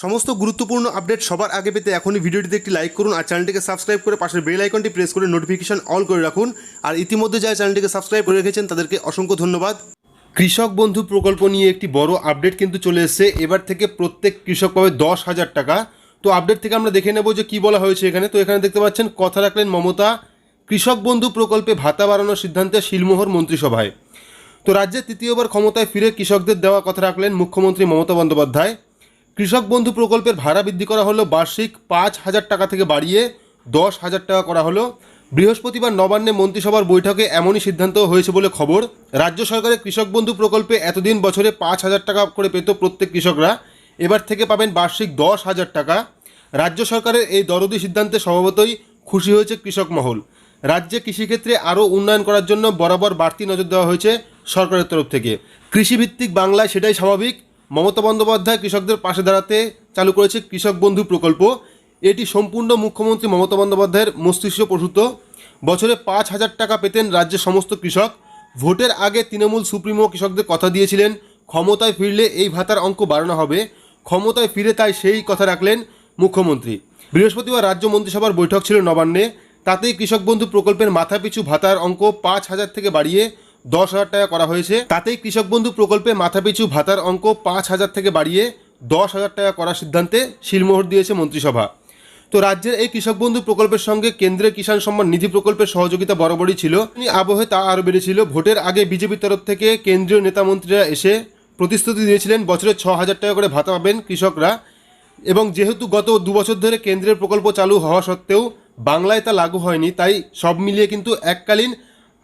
সমস্ত গুরুত্বপূর্ণ আপডেট সবার আগে পেতে এখনই ভিডিওটিতে একটি লাইক করুন আর চ্যানেলটিকে সাবস্ক্রাইব করে পাশের বেল আইকনটি প্রেস করে নোটিফিকেশন অল করে রাখুন। আর ইতিমধ্যে যারা চ্যানেলটিকে সাবস্ক্রাইব করে রেখেছেন, তাদেরকে অসংখ্য ধন্যবাদ। কৃষক বন্ধু প্রকল্প নিয়ে একটি বড় আপডেট কিন্তু চলে এসেছে। এবার থেকে প্রত্যেক কৃষক পাবে দশ হাজার টাকা। তো আপডেট থেকে আমরা দেখে নেব যে কী বলা হয়েছে এখানে। তো এখানে দেখতে পাচ্ছেন, কথা রাখলেন মমতা। কৃষক বন্ধু প্রকল্পে ভাতা বাড়ানোর সিদ্ধান্তে শিলমোহর মন্ত্রিসভায়। তো রাজ্যে তৃতীয়বার ক্ষমতায় ফিরে কৃষকদের দেওয়া কথা রাখলেন মুখ্যমন্ত্রী মমতা বন্দ্যোপাধ্যায়। কৃষক বন্ধু প্রকল্পের ভাড়া বৃদ্ধি করা হলো বার্ষিক পাঁচ হাজার টাকা থেকে বাড়িয়ে দশ হাজার টাকা করা হলো। বৃহস্পতিবার নবান্নে মন্ত্রিসভার বৈঠকে এমনই সিদ্ধান্ত হয়েছে বলে খবর। রাজ্য সরকারের কৃষক বন্ধু প্রকল্পে এতদিন বছরে পাঁচ হাজার টাকা করে পেত প্রত্যেক কৃষকরা। এবার থেকে পাবেন বার্ষিক দশ হাজার টাকা। রাজ্য সরকারের এই দরদি সিদ্ধান্তে স্বভাবতই খুশি হয়েছে কৃষক মহল। রাজ্যে কৃষিক্ষেত্রে আরও উন্নয়ন করার জন্য বরাবর বাড়তি নজর দেওয়া হয়েছে সরকারের তরফ থেকে। কৃষিভিত্তিক বাংলায় সেটাই স্বাভাবিক। মমতা বন্দ্যোপাধ্যায় কৃষকদের পাশে দাঁড়াতে চালু করেছে কৃষক বন্ধু প্রকল্প। এটি সম্পূর্ণ মুখ্যমন্ত্রী মমতা বন্দ্যোপাধ্যায়ের মস্তিষ্ক প্রসূত। বছরে পাঁচ হাজার টাকা পেতেন রাজ্যের সমস্ত কৃষক। ভোটের আগে তৃণমূল সুপ্রিমো কৃষকদের কথা দিয়েছিলেন, ক্ষমতায় ফিরলে এই ভাতার অঙ্ক বাড়ানো হবে। ক্ষমতায় ফিরে তাই সেই কথা রাখলেন মুখ্যমন্ত্রী। বৃহস্পতিবার রাজ্য মন্ত্রিসভার বৈঠক ছিল নবান্নে। তাতেই কৃষক বন্ধু প্রকল্পের মাথাপিছু ভাতার অঙ্ক পাঁচ হাজার থেকে বাড়িয়ে দশ হাজার টাকা করা হয়েছে। তাতেই কৃষক বন্ধু প্রকল্পে মাথাপিছু ভাতার অঙ্ক পাঁচ হাজার থেকে বাড়িয়ে দশ হাজার টাকা করার সিদ্ধান্তে শিলমোহর দিয়েছে মন্ত্রিসভা। তো রাজ্যের এই কৃষক বন্ধু প্রকল্পের সঙ্গে কেন্দ্রীয় কিষাণ সম্মান নিধি প্রকল্পের সহযোগিতা বরাবরই ছিল। আবহে তা আরও বেড়েছিল। ভোটের আগে বিজেপির তরফ থেকে কেন্দ্রীয় নেতা মন্ত্রীরা এসে প্রতিশ্রুতি দিয়েছিলেন, বছরে ছ হাজার টাকা করে ভাতা পাবেন কৃষকরা। এবং যেহেতু গত দু বছর ধরে কেন্দ্রের প্রকল্প চালু হওয়া সত্ত্বেও বাংলায় তা লাগু হয়নি, তাই সব মিলিয়ে কিন্তু এককালীন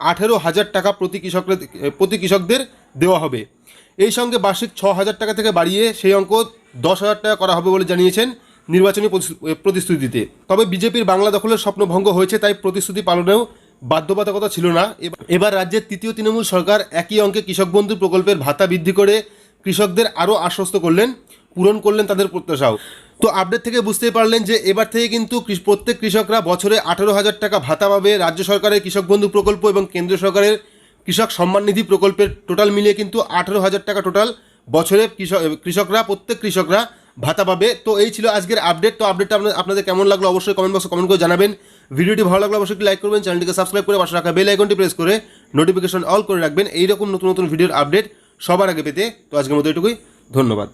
আঠেরো হাজার টাকা প্রতি কৃষকদের প্রতি কৃষকদের দেওয়া হবে। এই সঙ্গে বার্ষিক ছ হাজার টাকা থেকে বাড়িয়ে সেই অঙ্ক দশ হাজার টাকা করা হবে বলে জানিয়েছেন নির্বাচনী প্রতিশ্রুতিতে। তবে বিজেপির বাংলা দখলের স্বপ্ন ভঙ্গ হয়েছে, তাই প্রতিশ্রুতি পালনেও বাধ্যবাধকতা ছিল না। এবার রাজ্যের তৃতীয় তৃণমূল সরকার একই অঙ্কে কৃষক বন্ধু প্রকল্পের ভাতা বৃদ্ধি করে কৃষকদের আরও আশ্বস্ত করলেন। পূরণ করলেন তাদের প্রত্যাশাও। তো আপডেট থেকে বুঝতেই পারলেন যে এবার থেকে কিন্তু প্রত্যেক কৃষকরা বছরে আঠেরো হাজার টাকা ভাতা পাবে। রাজ্য সরকারের কৃষক বন্ধু প্রকল্প এবং কেন্দ্র সরকারের কৃষক সম্মান নিধি প্রকল্পের টোটাল মিলিয়ে কিন্তু আঠেরো হাজার টাকা টোটাল বছরে কৃষক কৃষকরা, প্রত্যেক কৃষকরা ভাতা পাবে। তো এই ছিল আজকের আপডেট তো আপডেটটা আপনাদের কেমন লাগল অবশ্যই কমেন্ট বক্সে কমেন্ট করে জানাবেন। ভিডিওটি ভালো লাগলে অবশ্যই লাইক করবেন। চ্যানেলটিকে সাবস্ক্রাইব করে পাশে রাখা বেল আইকনটি প্রেস করে নোটিফিকেশন অল করে রাখবেন। এইরকম নতুন নতুন ভিডিওর আপডেট সবার আগে পেতে। তো আজকের মতো এটুকুই। ধন্যবাদ।